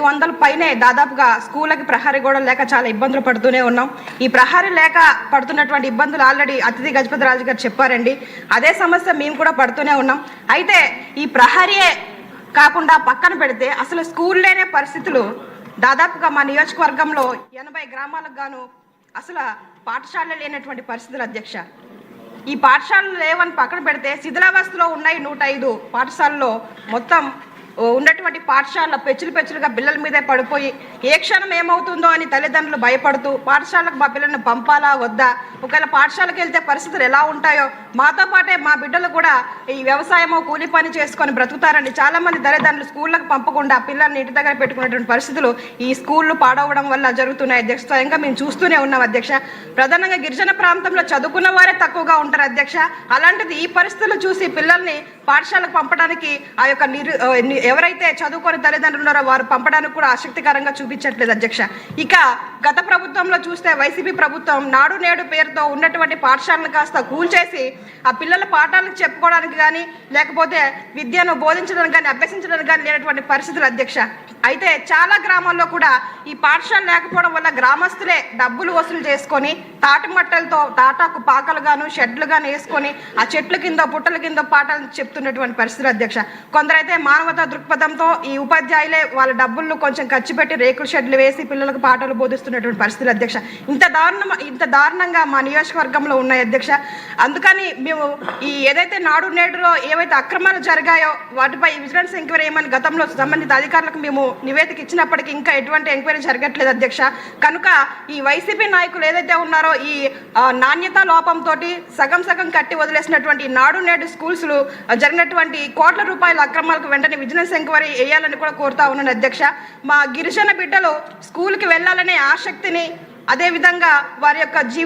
ఐదు వందల పైనే దాదాపుగా స్కూళ్ళకి ప్రహరీ గోడలు లేక చాలా ఇబ్బందులు పడుతూనే ఉన్నాం. ఈ ప్రహరీ లేక పడుతున్నటువంటి ఇబ్బందులు ఆల్రెడీ అతిథి గజపతి రాజు గారు చెప్పారండి. అదే సమస్య మేము కూడా పడుతూనే ఉన్నాం. అయితే ఈ ప్రహరీయే కాకుండా పక్కన పెడితే అసలు స్కూల్ లేనే పరిస్థితులు దాదాపుగా మా నియోజకవర్గంలో ఎనభై గ్రామాలకు గాను అసలు పాఠశాలలు లేనటువంటి పరిస్థితులు అధ్యక్ష. ఈ పాఠశాలలు లేవని పక్కన పెడితే శిథిలావస్థలో ఉన్నాయి నూట ఐదు పాఠశాలలో మొత్తం ఉన్నటువంటి పాఠశాల పెచ్చులు పెచ్చులుగా పిల్లల మీదే పడిపోయి ఏ క్షణం ఏమవుతుందో అని తల్లిదండ్రులు భయపడుతూ పాఠశాలకు మా పిల్లల్ని పంపాలా వద్దా? ఒకవేళ పాఠశాలకు వెళ్తే పరిస్థితులు ఎలా ఉంటాయో? మాతో పాటే మా బిడ్డలు కూడా ఈ వ్యవసాయమో కూలి పని చేసుకొని బ్రతుకుతారని చాలామంది తల్లిదండ్రులు స్కూళ్ళకు పంపకుండా పిల్లల్ని ఇంటి దగ్గర పెట్టుకున్నటువంటి పరిస్థితులు ఈ స్కూళ్ళు పాడవడం వల్ల జరుగుతున్నాయి అధ్యక్ష. స్వయంగా మేము చూస్తూనే ఉన్నాం అధ్యక్ష. ప్రధానంగా గిరిజన ప్రాంతంలో చదువుకున్న వారే తక్కువగా ఉంటారు అధ్యక్ష. అలాంటిది ఈ పరిస్థితులు చూసి పిల్లల్ని పాఠశాలకు పంపడానికి ఆ యొక్క నిరు ఎవరైతే చదువుకొని తల్లిదండ్రులు ఉన్నారో వారు పంపడానికి కూడా ఆసక్తికరంగా చూపించట్లేదు అధ్యక్ష. ఇక గత ప్రభుత్వంలో చూస్తే వైసీపీ ప్రభుత్వం నాడు నేడు పేరుతో ఉన్నటువంటి పాఠశాలను కాస్త కూల్చేసి ఆ పిల్లల పాఠాలకు చెప్పుకోవడానికి కానీ లేకపోతే విద్యను బోధించడానికి కానీ అభ్యసించడానికి కానీ లేనటువంటి పరిస్థితులు అధ్యక్ష. అయితే చాలా గ్రామాల్లో కూడా ఈ పాఠశాల లేకపోవడం వల్ల గ్రామస్తులే డబ్బులు వసూలు చేసుకొని తాటి మట్టలతో తాటాకు పాకలు గాను షెడ్లు గాను వేసుకొని ఆ చెట్ల కింద పుట్టల కింద పాఠాలు చెప్తున్నటువంటి పరిస్థితి అధ్యక్ష. కొందరైతే మానవతా దృక్పథంతో ఈ ఉపాధ్యాయులే వాళ్ళ డబ్బులను కొంచెం ఖర్చు పెట్టి రేకుల షెడ్లు వేసి పిల్లలకు పాఠాలు బోధిస్తున్నటువంటి పరిస్థితి అధ్యక్ష. ఇంత దారుణం ఇంత దారుణంగా మా నియోజకవర్గంలో ఉన్నాయి అధ్యక్ష. అందుకని మేము ఈ ఏదైతే నాడు నేడులో ఏవైతే అక్రమాలు జరిగాయో వాటిపై విజిలెన్స్ ఎంక్వైరీ ఏమని గతంలో సంబంధిత అధికారులకు మేము నివేదిక ఇచ్చినప్పటికీ ఇంకా ఎటువంటి ఎంక్వైరీ జరగట్లేదు అధ్యక్ష. కనుక ఈ వైసీపీ నాయకులు ఏదైతే ఉన్నారో ఈ నాణ్యత లోపంతో సగం సగం కట్టి వదిలేసినటువంటి నాడు నేడు స్కూల్స్ జరిగినటువంటి కోట్ల రూపాయల అక్రమాలకు వెంటనే విజిలెన్స్ ఎంక్వైరీ వేయాలని కూడా కోరుతా ఉన్నాను అధ్యక్ష. మా గిరిజన బిడ్డలు స్కూల్కి వెళ్ళాలనే ఆసక్తిని అదేవిధంగా వారి యొక్క జీవిత